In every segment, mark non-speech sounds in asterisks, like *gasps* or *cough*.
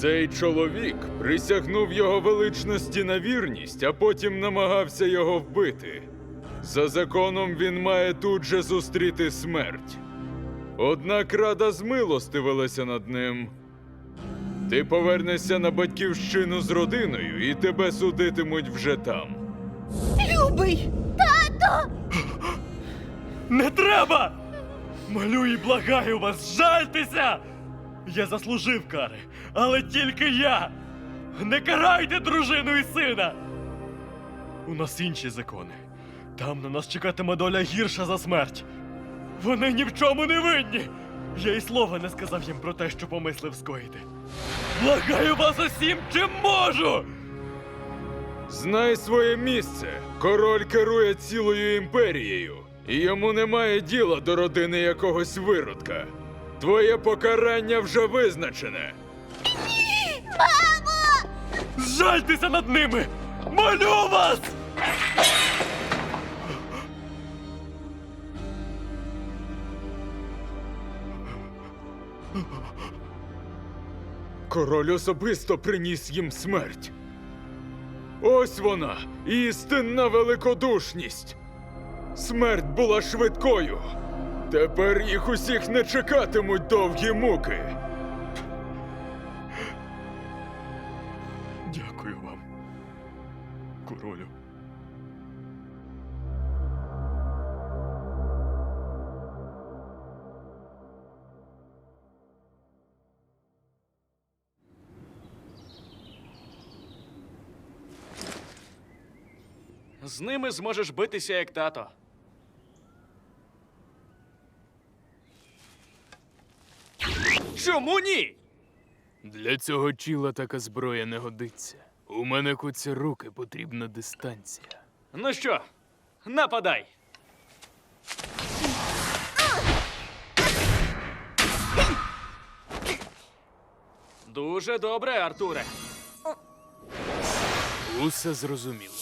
Цей чоловік присягнув його величності на вірність, а потім намагався його вбити. За законом він має тут же зустріти смерть. Однак рада змилостивилася над ним. Ти повернешся на батьківщину з родиною, і тебе судитимуть вже там. Любий! Тато! *gasps* Не треба! Молю і благаю вас, жальтеся! Я заслужив кари, але тільки я! Не карайте дружину і сина! У нас інші закони. Там на нас чекатиме доля гірша за смерть. Вони ні в чому не винні. Я й слова не сказав їм про те, що помислив скоїти. Благаю вас усім, чим можу! Знай своє місце. Король керує цілою імперією, і йому немає діла до родини якогось виродка. Твоє покарання вже визначене. Жальтеся над ними! Молю вас! Король особисто приніс їм смерть. Ось вона, істинна великодушність. Смерть була швидкою. Тепер їх усіх не чекатимуть довгі муки. Дякую вам, королю. З ними зможеш битися як тато. Чому ні? Для цього чіла така зброя не годиться. У мене куці руки потрібна дистанція. Ну що, нападай. Дуже добре, Артуре. Усе зрозуміло.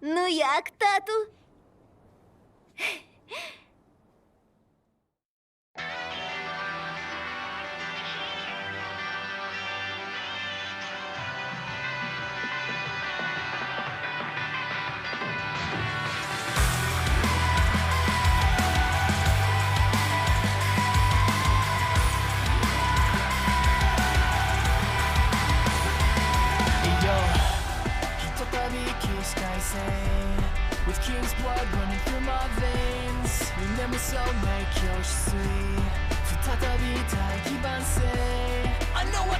Ну як, тату?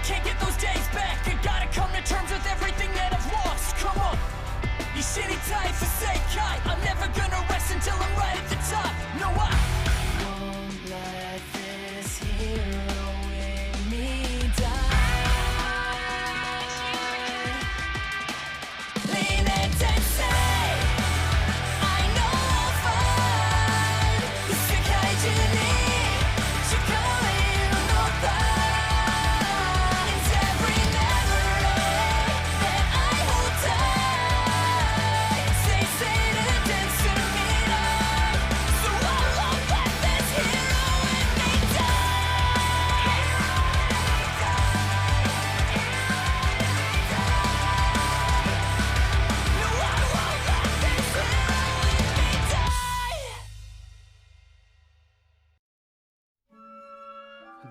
Can't get those days back. I gotta come to terms with everything that I've lost. Come on. These shitty times to say. I'm never gonna rest until I'm right at the top. No, I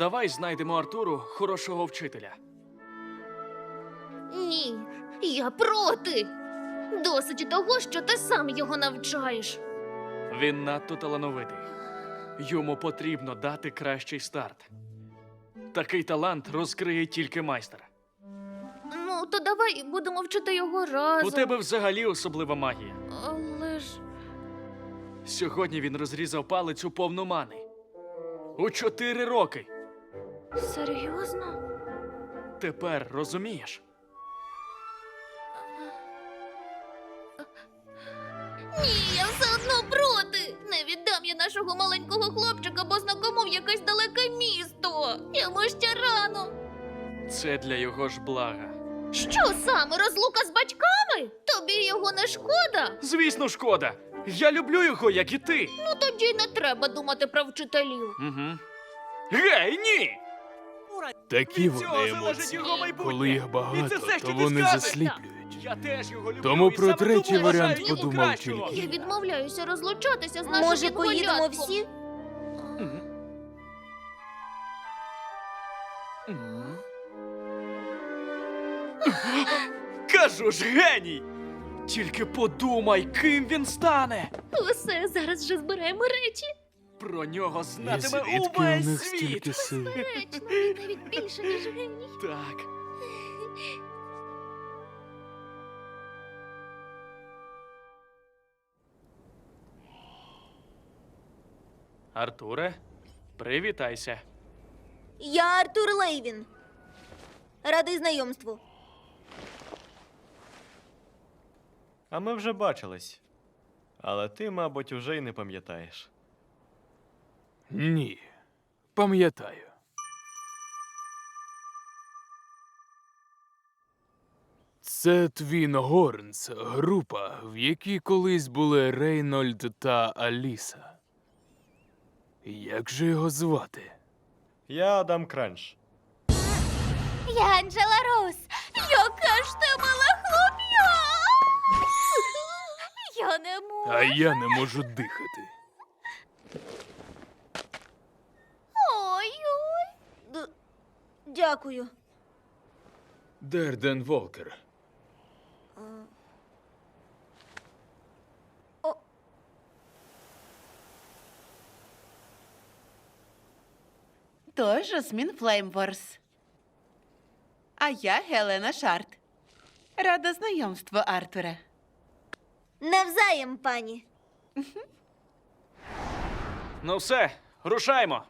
Давай знайдемо Артуру хорошого вчителя. Ні, я проти. Досить і того, що ти сам його навчаєш. Він надто талановитий. Йому потрібно дати кращий старт. Такий талант розкриє тільки майстер. Ну, то давай будемо вчити його разом. У тебе взагалі особлива магія. Але ж. Сьогодні він розрізав палицю повну мани. У чотири роки. Серйозно? Тепер розумієш? Ні, я все одно проти. Не віддам я нашого маленького хлопчика, бо знакому в якесь далеке місто. Йому ще рано. Це для його ж блага. Що саме розлука з батьками? Тобі його не шкода? Звісно, шкода. Я люблю його, як і ти. Ну тоді не треба думати про вчителів. Угу. Гей, ні! Такі вони залежить емоції. його. Коли їх багато, все, то вони засліплюють. Я теж його люблю. Тому і про саме третій тому варіант подумав кращого. тільки. Я відмовляюся розлучатися з нашим Може, поїдемо відгулятком. всі? Кажу ж, геній! Тільки подумай, ким він стане. Усе, зараз же збираємо речі. Про нього І знатиме звідки у увесь них світ. стільки сил? Речно, він навіть більше, ніж геній. Так. Артуре, привітайся. Я Артур Лейвін. Радий знайомству. А ми вже бачились. Але ти, мабуть, уже й не пам'ятаєш. Ні. Пам'ятаю. Це Твін Горнс, група, в якій колись були Рейнольд та Аліса. Як же його звати? Я Адам Кранч. Я Анджела Роуз. Яка ж ти мила хлоп'я! Я не можу. А я не можу дихати. Ой-ой. Д- Дякую. Дерден Волкер. То Жасмін Флеймворс. А я Гелена Шарт. Рада знайомству, Артуре. Навзаєм, пані. Ну все, рушаймо.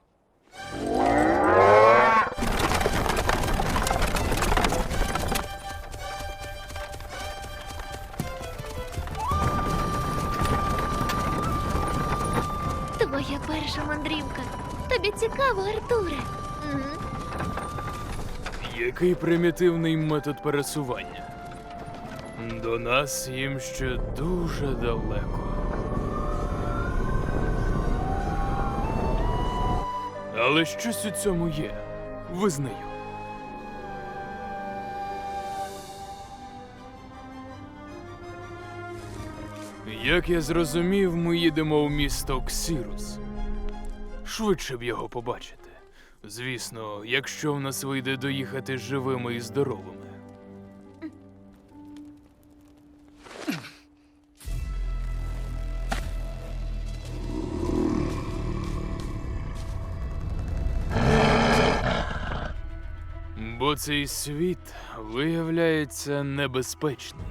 Перша мандрівка. Тобі цікаво, Артуре. Який примітивний метод пересування? До нас їм ще дуже далеко. Але щось у цьому є. Визнаю. Як я зрозумів, ми їдемо в місто Ксірус. Швидше б його побачити. Звісно, якщо в нас вийде доїхати живими і здоровими. Бо цей світ виявляється небезпечний.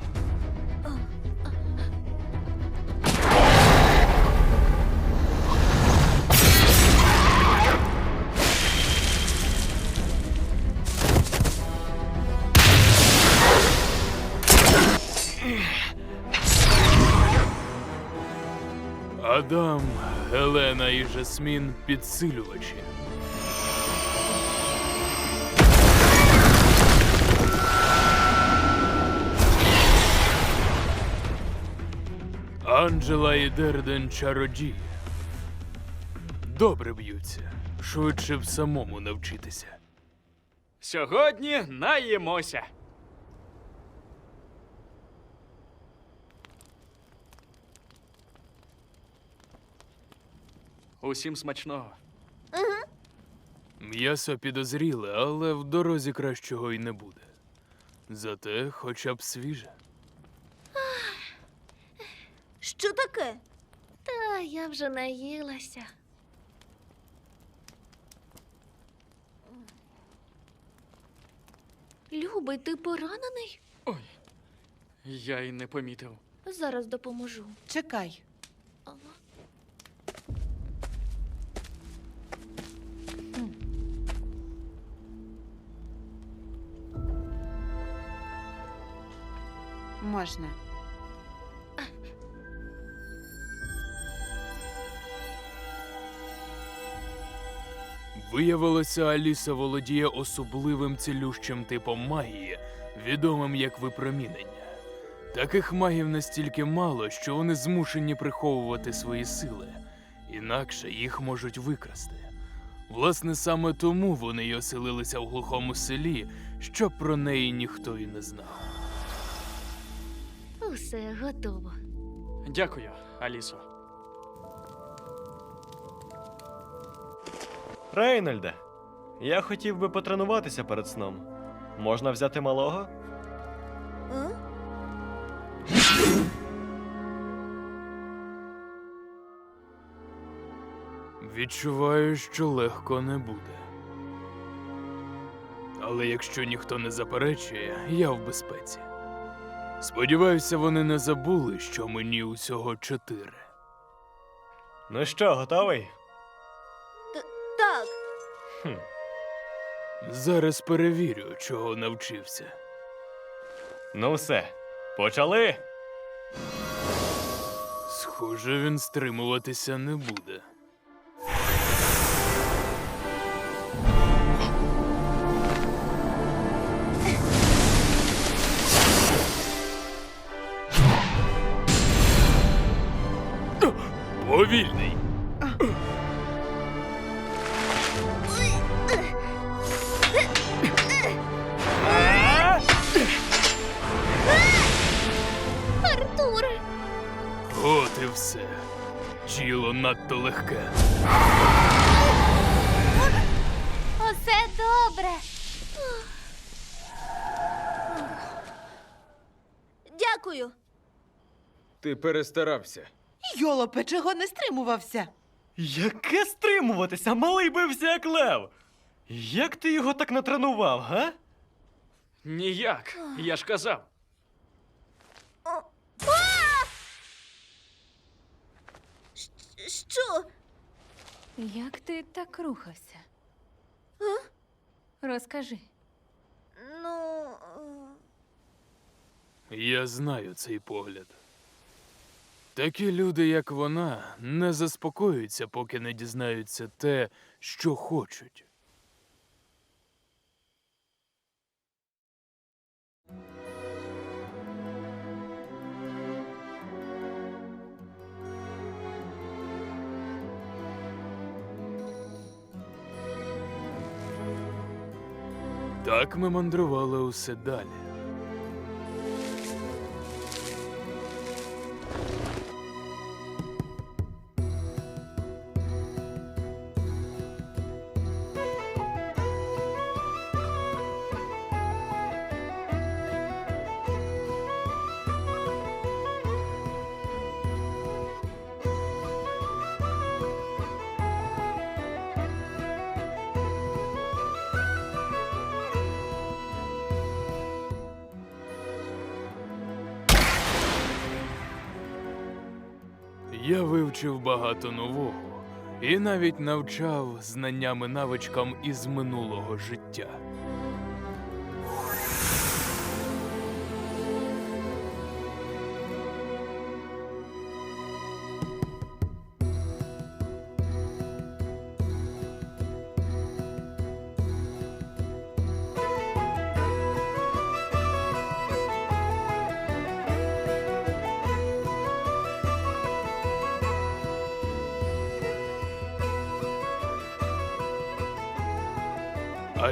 Адам, Гелена і Жасмін підсилювачі. Анджела і Дерден чародії. Добре б'ються. Швидше б самому навчитися. Сьогодні наїмося. Усім смачного. М'ясо підозріле, але в дорозі кращого й не буде. Зате хоча б свіже. Що таке? Та я вже наїлася. Любий, ти поранений? Ой, Я й не помітив. Зараз допоможу. Чекай. Можна. Виявилося, Аліса володіє особливим цілющим типом магії, відомим як випромінення. Таких магів настільки мало, що вони змушені приховувати свої сили, інакше їх можуть викрасти. Власне, саме тому вони й оселилися в глухому селі, щоб про неї ніхто і не знав. Усе готово. Дякую, Алісо. Рейнольде, я хотів би потренуватися перед сном. Можна взяти малого? А? Відчуваю, що легко не буде. Але якщо ніхто не заперечує, я в безпеці. Сподіваюся, вони не забули, що мені усього чотири. Ну що, готовий? Так, Зараз перевірю, чого навчився. Ну все, почали. Схоже, він стримуватися не буде. Повільний. Артуре! От і все. Тіло надто легке. Усе добре. дякую. Ти перестарався. Йолопе, чого не стримувався? Яке стримуватися? Малий бився як лев. Як ти його так натренував, га? Ніяк, я ж казав. Що? Як ти так рухався? Розкажи. Ну. е, Я знаю цей погляд. Такі люди, як вона, не заспокоюються, поки не дізнаються те, що хочуть. Так ми мандрували усе далі. Я вивчив багато нового і навіть навчав знанням і навичкам із минулого життя.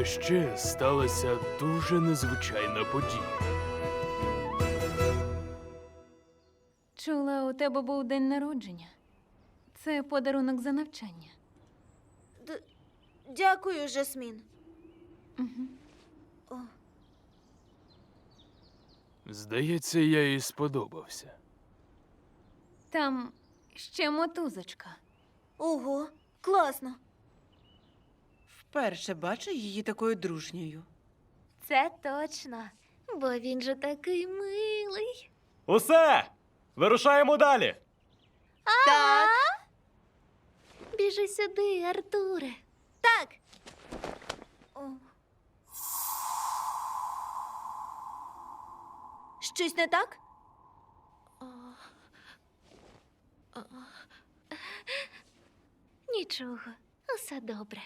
А ще сталася дуже незвичайна подія. Чула, у тебе був день народження. Це подарунок за навчання. Д- дякую, Жасмін. Здається, я їй сподобався. Там ще мотузочка. Ого, класно. Вперше бачу її такою дружньою. Це точно. Бо він же такий милий. Усе! Вирушаємо далі. Так. Біжи сюди, Артуре. Так. О. Щось не так? Нічого, усе добре.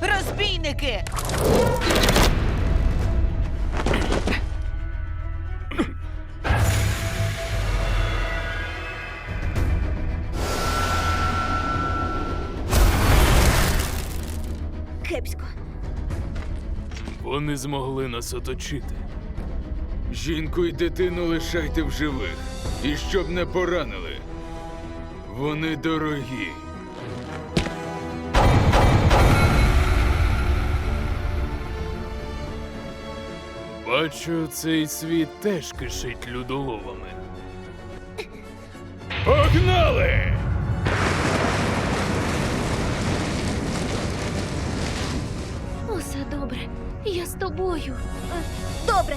Розбійники! Кепсько. Вони змогли нас оточити. Жінку і дитину лишайте в живих. І щоб не поранили. Вони дорогі. Бачу, цей світ теж кишить людоловами. Погнали! Усе добре. Я з тобою. Добре.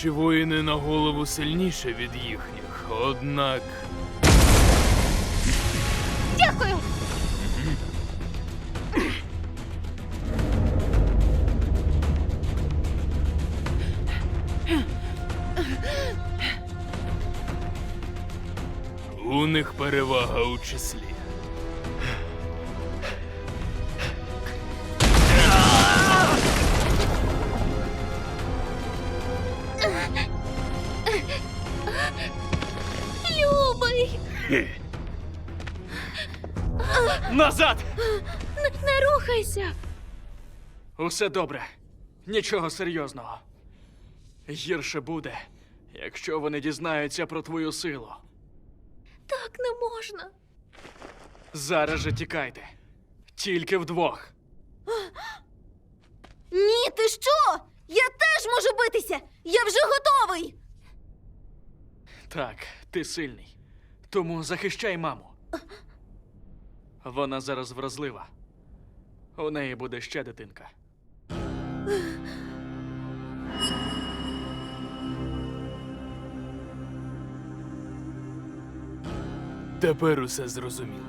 Наші воїни на голову сильніше від їхніх, однак Дякую. у них перевага у числі. Усе добре. Нічого серйозного. Гірше буде, якщо вони дізнаються про твою силу. Так не можна. Зараз же тікайте. Тільки вдвох. Ні, ти що? Я теж можу битися! Я вже готовий! Так, ти сильний. Тому захищай маму. Вона зараз вразлива. У неї буде ще дитинка. Тепер усе зрозуміло.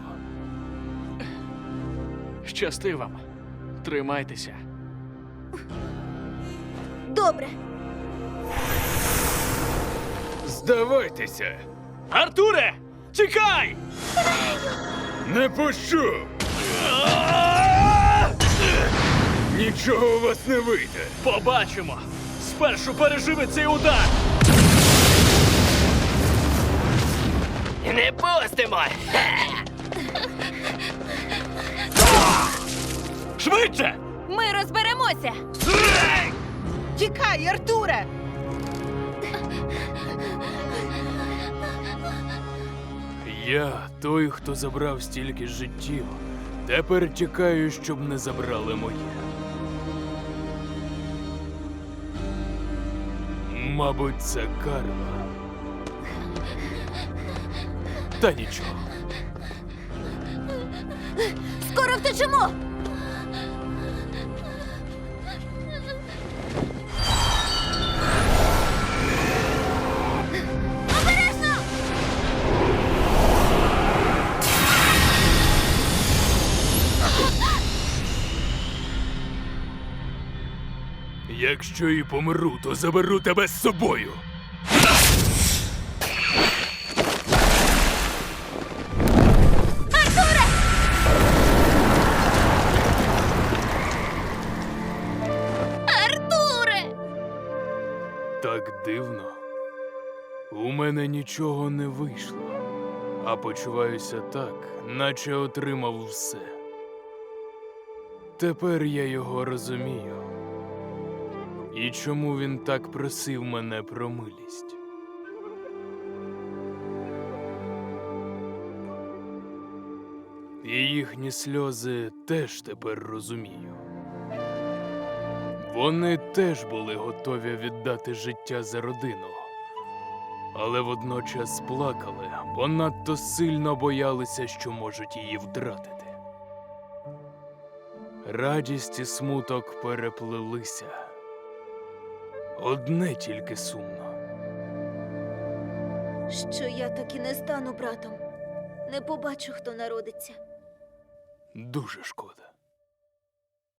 Щасти вам. Тримайтеся. Добре. Здавайтеся! Артуре! Тікай! Не пущу! Нічого у вас не вийде! Побачимо! Спершу переживи цей удар! Не пустимо! Швидше! Ми розберемося. Тікай, Артуре! Я, той, хто забрав стільки життів, тепер тікаю, щоб не забрали моє. Мабуть, це карма. Та нічого. Скоро втечемо! Якщо і помру, то заберу тебе з собою. Артуре! Так дивно. У мене нічого не вийшло, а почуваюся так, наче отримав все. Тепер я його розумію. І чому він так просив мене про милість? І їхні сльози теж тепер розумію. Вони теж були готові віддати життя за родину, але водночас плакали, бо надто сильно боялися, що можуть її втратити. Радість і смуток переплелися. Одне тільки сумно. Що я так і не стану братом. Не побачу, хто народиться. Дуже шкода.